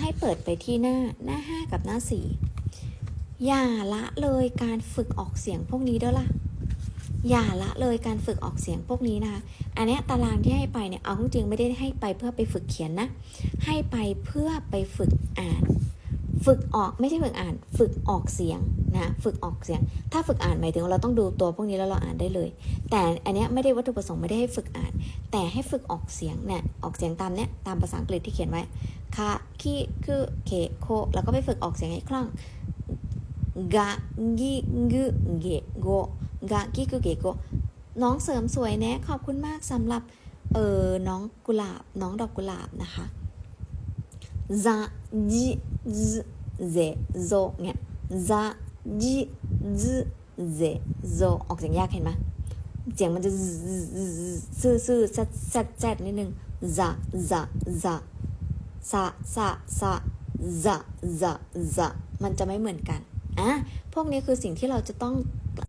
ให้เปิดไปที่หน้าหน้า 5 กับหน้า 4 อย่าละเลยการฝึกออกเสียงพวกนี้เด้อล่ะ อย่าละเลยการฝึกออกเสียงพวกนี้นะคะ อันนี้ตารางที่ให้ไปเนี่ยเอาจริงไม่ได้ให้ไปเพื่อไปฝึกเขียนนะ ให้ไปเพื่อไปฝึกอ่าน ฝึกออกไม่ใช่ฝึกอ่าน ฝึกออกเสียงนะฝึกออกเสียง ถ้าฝึกอ่านหมายถึงเราต้องดูตัวพวกนี้แล้วเราอ่านได้เลย แต่อันนี้ไม่ได้วัตถุประสงค์ไม่ได้ให้ฝึกอ่าน แต่ให้ฝึกออกเสียงเนี่ยออกเสียงตามเนี้ยตามภาษาอังกฤษที่เขียนไว้คาคิคือเคโคแล้วก็ไปฝึกออกเสียงให้คล่องกะกิกึเกโกกะกิกึเกโกน้องเสริมสวยแนะขอบคุณมากสำหรับเออน้องกุหลาบน้องดอกกุหลาบนะคะซาจิซ เซโซเนี่ยซาจิซเซโซออกเสียงยากเห็นไหมเสียงมันจะซื่อซื่อซัดซัดแซดนิดนึงซาซาซาซาซาซาซาซาซามันจะไม่เหมือนกันอะพวกนี้คือสิ่งที่เราจะต้อง